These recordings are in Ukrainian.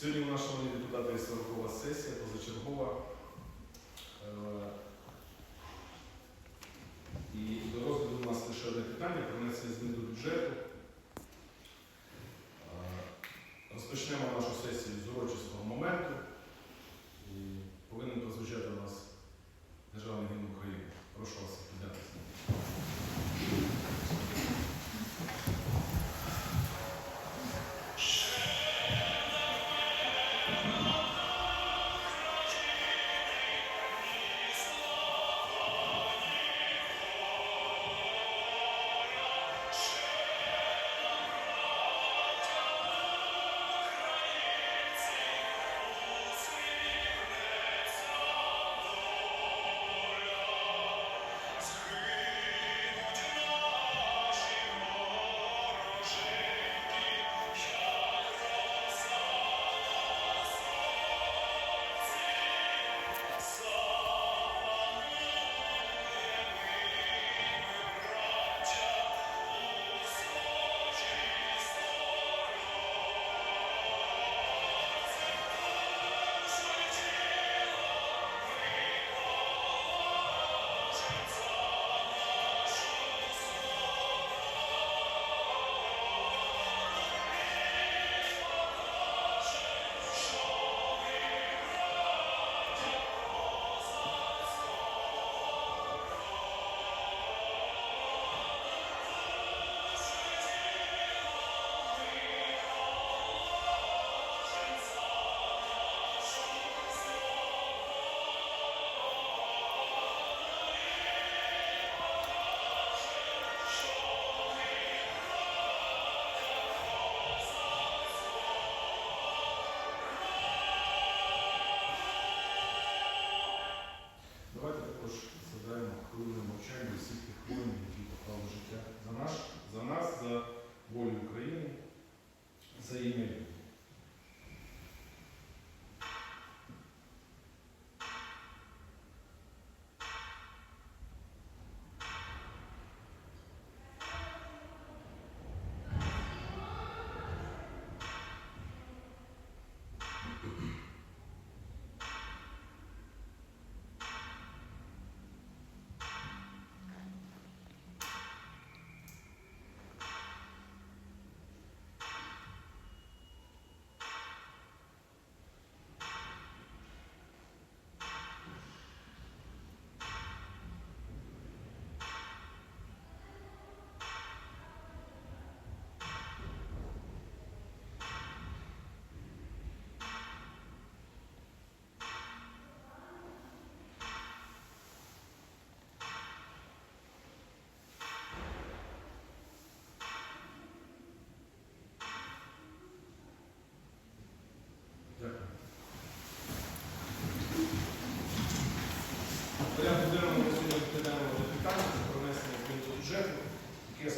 Сьогодні у нас, шановні депутати, 40 сесія позачергова. Е, І до розгляду у нас лише одне питання про внесення змін до бюджету. Е, Розпочнемо нашу сесію з урочистого моменту.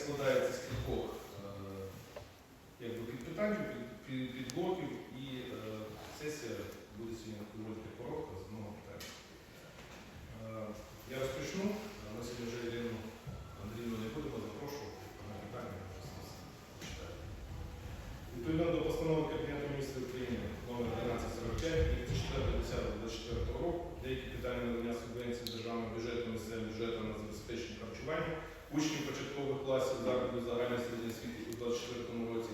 Складається з кількох е, підпитань, під, під, підблоків, і е, сесія буде сьогодні доволі коротка з одного питання. Е, я розпочну. Ми сьогодні вже Ірину Андріївну не будемо запрошувати на питання. Відповідно до постанови Кабінету міністрів України номер 1245 від 4.10.24 року деякі питання надання субвенцій державного бюджету, місцевим бюджетом на забезпечення харчування учнів початкових класів закладів загальної середньої освіти у 2024 році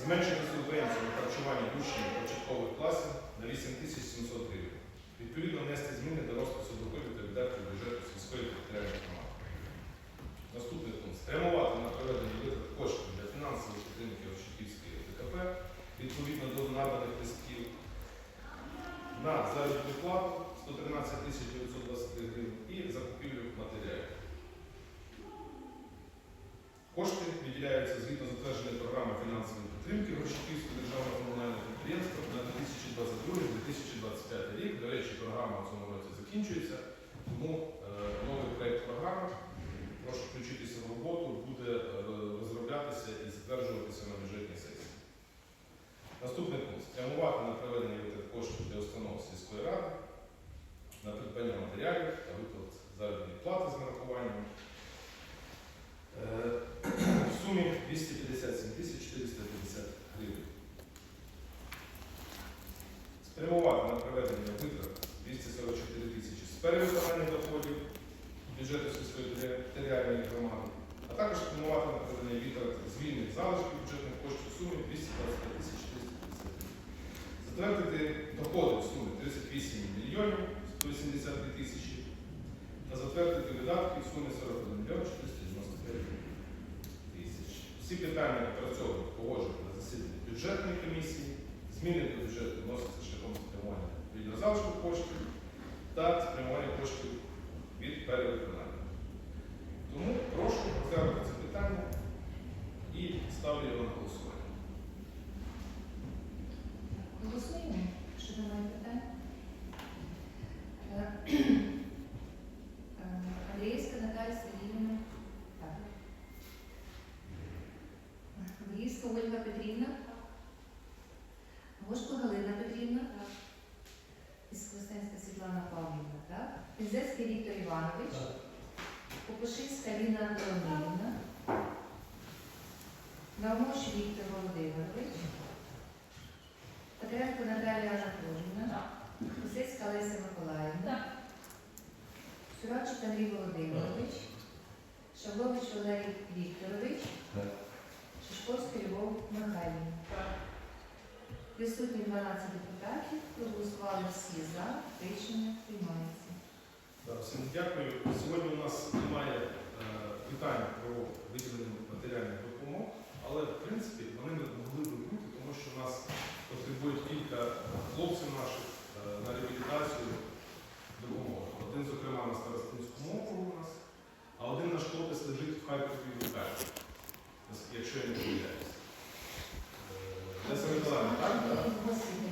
зменшити субвенцію на харчування учнів початкових класів на 8700 гривень. Відповідно, внести зміни до розпису доходів та видатків бюджету сільської територіальної громади. Наступний пункт. Спрямувати на проведення витрат коштів для фінансової підтримки Ощепівської ДКП відповідно до наданих листів на заробітну плату 113 тисяч 923 гривень і закупівлю матеріалів. Кошти виділяються згідно затвердженої програми фінансової підтримки Горщиківського державного комунального підприємства на 2022-2025 рік. До речі, програма в цьому році закінчується, тому е, новий проєкт програми прошу включитися в роботу, буде е, розроблятися і затверджуватися на бюджетній сесії. Наступний пункт. Спрямувати на проведення витрат коштів для установ сільської ради, на придбання матеріалів та виплат заробітної плати з нарахуванням. Сумі 257 450 гривень. спрямувати на проведення витрат 244 тисячі з перевиконання доходів бюджету сільської територіальної громади, а також спрямувати на проведення витрат звільних залишків бюджетних коштів в сумі 225 тисяч 450 Затвердити доходи в сумі 38 мільйонів 183 тисячі та затвердити видатки в сумі 41 мільйон 495 тисяч. Всі питання опрацьовані погоджені на засіданні бюджетної комісії. Зміни до бюджету вносяться шляхом спрямування від залишку коштів та спрямування коштів від перевиконання. sou Helena Padrina, всі за, рішення приймається. Да, Всім дякую. Сьогодні у нас немає е, питань про виділення матеріальних допомог, але в принципі вони не могли би бути, тому що у нас потребують кілька хлопців наших е, на реабілітацію допомоги. Один, зокрема, на Старостинському округу у нас, а один наш хлопець лежить в Харкові в лікарні, наскільки- якщо я не помиляюсь. Е, Леся Миколаївна, так? Так.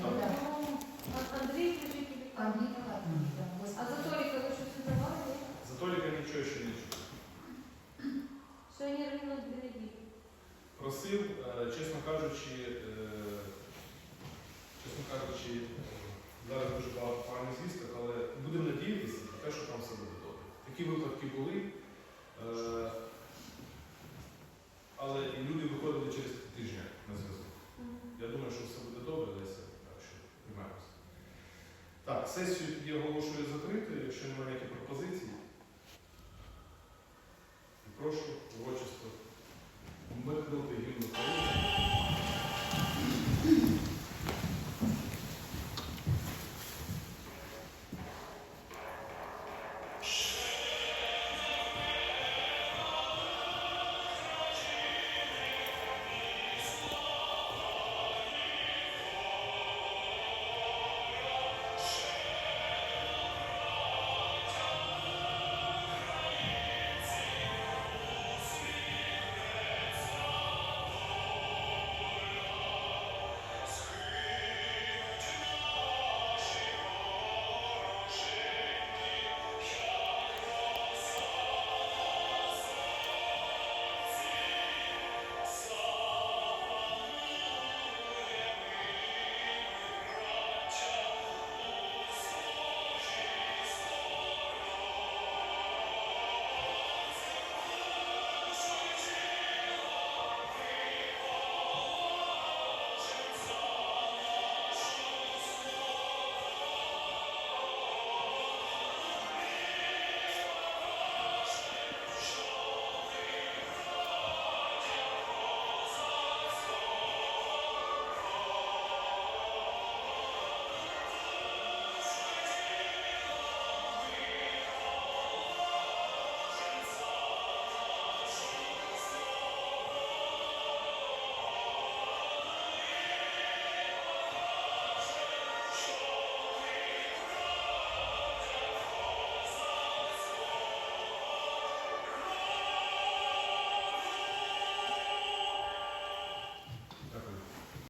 Так. Андрій Кужик. Андрій Павлович, так, А господи. за Толіка ви щось не давали? За Толіка нічого ще не чув. Сьогодні рівно дві неділі. Просив, е, чесно кажучи, е, чесно кажучи, е, зараз дуже багато поганих звісток, але будемо надіятися на те, що там все буде добре. Такі випадки були, але і люди виходили через тижня на зв'язок. Я думаю, що все буде добре, Леся, так що приймаємося. Так, сесію тоді оголошую закритою, якщо немає ніяких пропозицій.